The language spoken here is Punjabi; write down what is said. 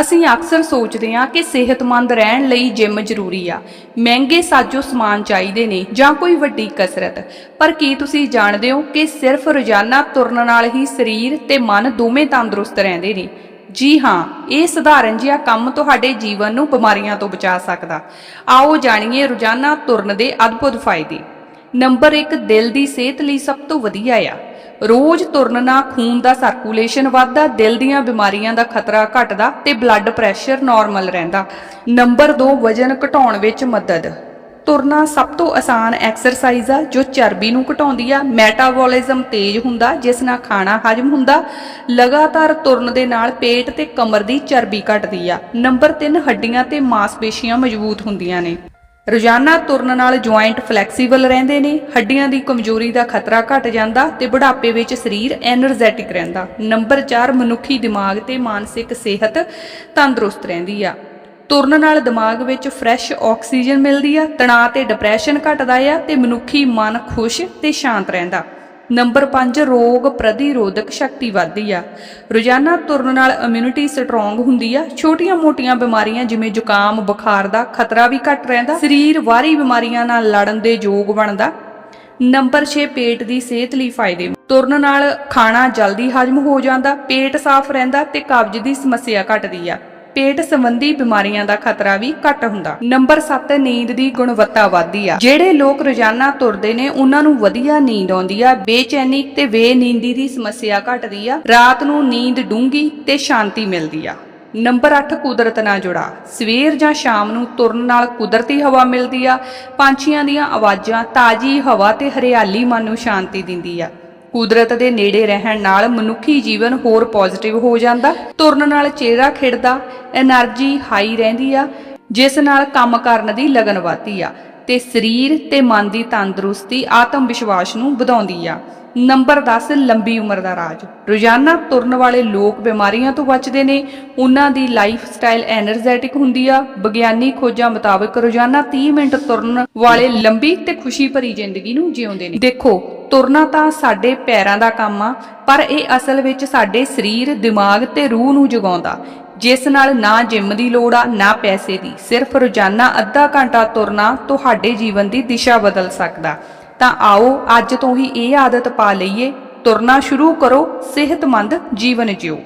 ਅਸੀਂ ਅਕਸਰ ਸੋਚਦੇ ਹਾਂ ਕਿ ਸਿਹਤਮੰਦ ਰਹਿਣ ਲਈ ਜਿਮ ਜ਼ਰੂਰੀ ਆ। ਮਹਿੰਗੇ ਸਾਜੋ ਸਮਾਨ ਚਾਹੀਦੇ ਨੇ ਜਾਂ ਕੋਈ ਵੱਡੀ ਕਸਰਤ। ਪਰ ਕੀ ਤੁਸੀਂ ਜਾਣਦੇ ਹੋ ਕਿ ਸਿਰਫ ਰੋਜ਼ਾਨਾ ਤੁਰਨ ਨਾਲ ਹੀ ਸਰੀਰ ਤੇ ਮਨ ਦੋਵੇਂ ਤੰਦਰੁਸਤ ਰਹਿੰਦੇ ਨੇ? ਜੀ ਹਾਂ, ਇਹ ਸਧਾਰਨ ਜਿਹਾ ਕੰਮ ਤੁਹਾਡੇ ਜੀਵਨ ਨੂੰ ਬਿਮਾਰੀਆਂ ਤੋਂ ਬਚਾ ਸਕਦਾ। ਆਓ ਜਾਣੀਏ ਰੋਜ਼ਾਨਾ ਤੁਰਨ ਦੇ ਅਦਭੁਤ ਫਾਇਦੇ। ਨੰਬਰ 1 ਦਿਲ ਦੀ ਸਿਹਤ ਲਈ ਸਭ ਤੋਂ ਵਧੀਆ ਆ। ਰੋਜ਼ ਤੁਰਨ ਨਾਲ ਖੂਨ ਦਾ ਸਰਕੂਲੇਸ਼ਨ ਵੱਧਦਾ, ਦਿਲ ਦੀਆਂ ਬਿਮਾਰੀਆਂ ਦਾ ਖਤਰਾ ਘਟਦਾ ਤੇ ਬਲੱਡ ਪ੍ਰੈਸ਼ਰ ਨਾਰਮਲ ਰਹਿੰਦਾ। ਨੰਬਰ 2 ਵਜਨ ਘਟਾਉਣ ਵਿੱਚ ਮਦਦ। ਤੁਰਨਾ ਸਭ ਤੋਂ ਆਸਾਨ ਐਕਸਰਸਾਈਜ਼ ਆ, ਜੋ ਚਰਬੀ ਨੂੰ ਘਟਾਉਂਦੀ ਆ। ਮੈਟਾਬੋਲਿਜ਼ਮ ਤੇਜ਼ ਹੁੰਦਾ, ਜਿਸ ਨਾਲ ਖਾਣਾ ਹਜਮ ਹੁੰਦਾ। ਲਗਾਤਾਰ ਤੁਰਨ ਦੇ ਨਾਲ ਪੇਟ ਤੇ ਕਮਰ ਦੀ ਚਰਬੀ ਘਟਦੀ ਆ। ਨੰਬਰ 3 ਹੱਡੀਆਂ ਤੇ ਮਾਸਪੇਸ਼ੀਆਂ ਮਜ਼ਬੂਤ ਹੁੰਦੀਆਂ ਨੇ। ਰੋਜ਼ਾਨਾ ਤੁਰਨ ਨਾਲ ਜੁਆਇੰਟ ਫਲੈਕਸੀਬਲ ਰਹਿੰਦੇ ਨੇ, ਹੱਡੀਆਂ ਦੀ ਕਮਜ਼ੋਰੀ ਦਾ ਖਤਰਾ ਘਟ ਜਾਂਦਾ ਤੇ ਬੁਢਾਪੇ ਵਿੱਚ ਸਰੀਰ ਐਨਰਜੈਟਿਕ ਰਹਿੰਦਾ। ਨੰਬਰ 4 ਮਨੁੱਖੀ ਦਿਮਾਗ ਤੇ ਮਾਨਸਿਕ ਸਿਹਤ ਤੰਦਰੁਸਤ ਰਹਿੰਦੀ ਆ। ਤੁਰਨ ਨਾਲ ਦਿਮਾਗ ਵਿੱਚ ਫਰੈਸ਼ ਆਕਸੀਜਨ ਮਿਲਦੀ ਆ, ਤਣਾਅ ਤੇ ਡਿਪਰੈਸ਼ਨ ਘਟਦਾ ਆ ਤੇ ਮਨੁੱਖੀ ਮਨ ਖੁਸ਼ ਤੇ ਸ਼ਾਂਤ ਰਹਿੰਦਾ। ਨੰਬਰ 5 ਰੋਗ ਪ੍ਰਤੀਰੋਧਕ ਸ਼ਕਤੀ ਵੱਧਦੀ ਆ। ਰੋਜ਼ਾਨਾ ਤੁਰਨ ਨਾਲ ਇਮਿਊਨਿਟੀ ਸਟਰੋਂਗ ਹੁੰਦੀ ਆ। ਛੋਟੀਆਂ-ਮੋਟੀਆਂ ਬਿਮਾਰੀਆਂ ਜਿਵੇਂ ਜ਼ੁਕਾਮ, ਬੁਖਾਰ ਦਾ ਖਤਰਾ ਵੀ ਘਟ ਰਹਿੰਦਾ। ਸਰੀਰ ਵਾਰੀ ਬਿਮਾਰੀਆਂ ਨਾਲ ਲੜਨ ਦੇ ਯੋਗ ਬਣਦਾ। ਨੰਬਰ 6 ਪੇਟ ਦੀ ਸਿਹਤ ਲਈ ਫਾਇਦੇ। ਤੁਰਨ ਨਾਲ ਖਾਣਾ ਜਲਦੀ ਹਜਮ ਹੋ ਜਾਂਦਾ, ਪੇਟ ਸਾਫ਼ ਰਹਿੰਦਾ ਤੇ ਕਬਜ਼ ਦੀ ਸਮੱਸਿਆ ਘਟਦੀ ਆ। ਪੇਟ ਸੰਬੰਧੀ ਬਿਮਾਰੀਆਂ ਦਾ ਖਤਰਾ ਵੀ ਘੱਟ ਹੁੰਦਾ। ਨੰਬਰ 7 ਨੀਂਦ ਦੀ ਗੁਣਵੱਤਾ ਵਧਦੀ ਆ। ਜਿਹੜੇ ਲੋਕ ਰੋਜ਼ਾਨਾ ਤੁਰਦੇ ਨੇ, ਉਹਨਾਂ ਨੂੰ ਵਧੀਆ ਨੀਂਦ ਆਉਂਦੀ ਆ। ਬੇਚੈਨੀ ਤੇ ਬੇਨੀਂਦੀ ਦੀ ਸਮੱਸਿਆ ਘਟਦੀ ਆ। ਰਾਤ ਨੂੰ ਨੀਂਦ ਡੂੰਗੀ ਤੇ ਸ਼ਾਂਤੀ ਮਿਲਦੀ ਆ। ਨੰਬਰ 8 ਕੁਦਰਤ ਨਾਲ ਜੁੜਾ। ਸਵੇਰ ਜਾਂ ਸ਼ਾਮ ਨੂੰ ਤੁਰਨ ਨਾਲ ਕੁਦਰਤੀ ਹਵਾ ਮਿਲਦੀ ਆ। ਪੰਛੀਆਂ ਦੀਆਂ ਆਵਾਜ਼ਾਂ ਤਾਜ਼ੀ ਹਵਾ ਤੇ ਹਰਿਆਲੀ ਮਨ ਨੂੰ ਸ਼ਾਂਤੀ ਦਿੰਦੀ ਆ। ਕੁਦਰਤ ਦੇ ਨੇੜੇ ਰਹਿਣ ਨਾਲ ਮਨੁੱਖੀ ਜੀਵਨ ਹੋਰ ਪੋਜ਼ਿਟਿਵ ਹੋ ਜਾਂਦਾ। ਤੁਰਨ ਨਾਲ ਚਿਹਰਾ ਖਿੜਦਾ એનર્ਜੀ ਹਾਈ ਰਹਿੰਦੀ ਆ, ਜਿਸ ਨਾਲ ਕੰਮ ਕਰਨ ਦੀ ਲਗਨ ਵਧਦੀ ਆ। ਤੇ ਸਰੀਰ ਤੇ ਮਨ ਦੀ ਤੰਦਰੁਸਤੀ, ਆਤਮ ਵਿਸ਼ਵਾਸ ਨੂੰ ਵਧਾਉਂਦੀ ਆ। ਨੰਬਰ 10 ਲੰਬੀ ਉਮਰ ਦਾ ਰਾਜ। ਰੋਜ਼ਾਨਾ ਤੁਰਨ ਵਾਲੇ ਲੋਕ ਬਿਮਾਰੀਆਂ ਤੋਂ ਬਚਦੇ ਨੇ। ਉਹਨਾਂ ਦੀ ਲਾਈਫ ਸਟਾਈਲ ਐਨਰਜੈਟਿਕ ਹੁੰਦੀ ਆ। ਵਿਗਿਆਨੀ ਖੋਜਾਂ ਮੁਤਾਬਕ ਰੋਜ਼ਾਨਾ 30 ਮਿੰਟ ਤੁਰਨ ਵਾਲੇ ਲੰਬੀ ਤੇ ਖੁਸ਼ੀ ਭਰੀ ਜ਼ਿੰਦਗੀ ਨੂੰ ਜਿਉਂਦੇ ਨੇ। ਦੇਖੋ, ਤੁਰਨਾ ਤਾਂ ਸਾਡੇ ਪੈਰਾਂ ਦਾ ਕੰਮ ਆ, ਪਰ ਇਹ ਅਸਲ ਵਿੱਚ ਸਾਡੇ ਸਰੀਰ, ਦਿਮਾਗ ਤੇ ਰੂਹ ਨੂੰ ਜਗਾਉਂਦਾ। ਜਿਸ ਨਾਲ ਨਾ ਜਿੰਮ ਦੀ ਲੋੜ ਆ, ਨਾ ਪੈਸੇ ਦੀ। ਸਿਰਫ ਰੋਜ਼ਾਨਾ ਅੱਧਾ ਘੰਟਾ ਤੁਰਨਾ ਤੁਹਾਡੇ ਜੀਵਨ ਦੀ ਦਿਸ਼ਾ ਬਦਲ ਸਕਦਾ। ਤਾਂ ਆਓ ਅੱਜ ਤੋਂ ਹੀ ਇਹ ਆਦਤ ਪਾ ਲਈਏ, ਤੁਰਨਾ ਸ਼ੁਰੂ ਕਰੋ, ਸਿਹਤਮੰਦ ਜੀਵਨ ਜਿਓ।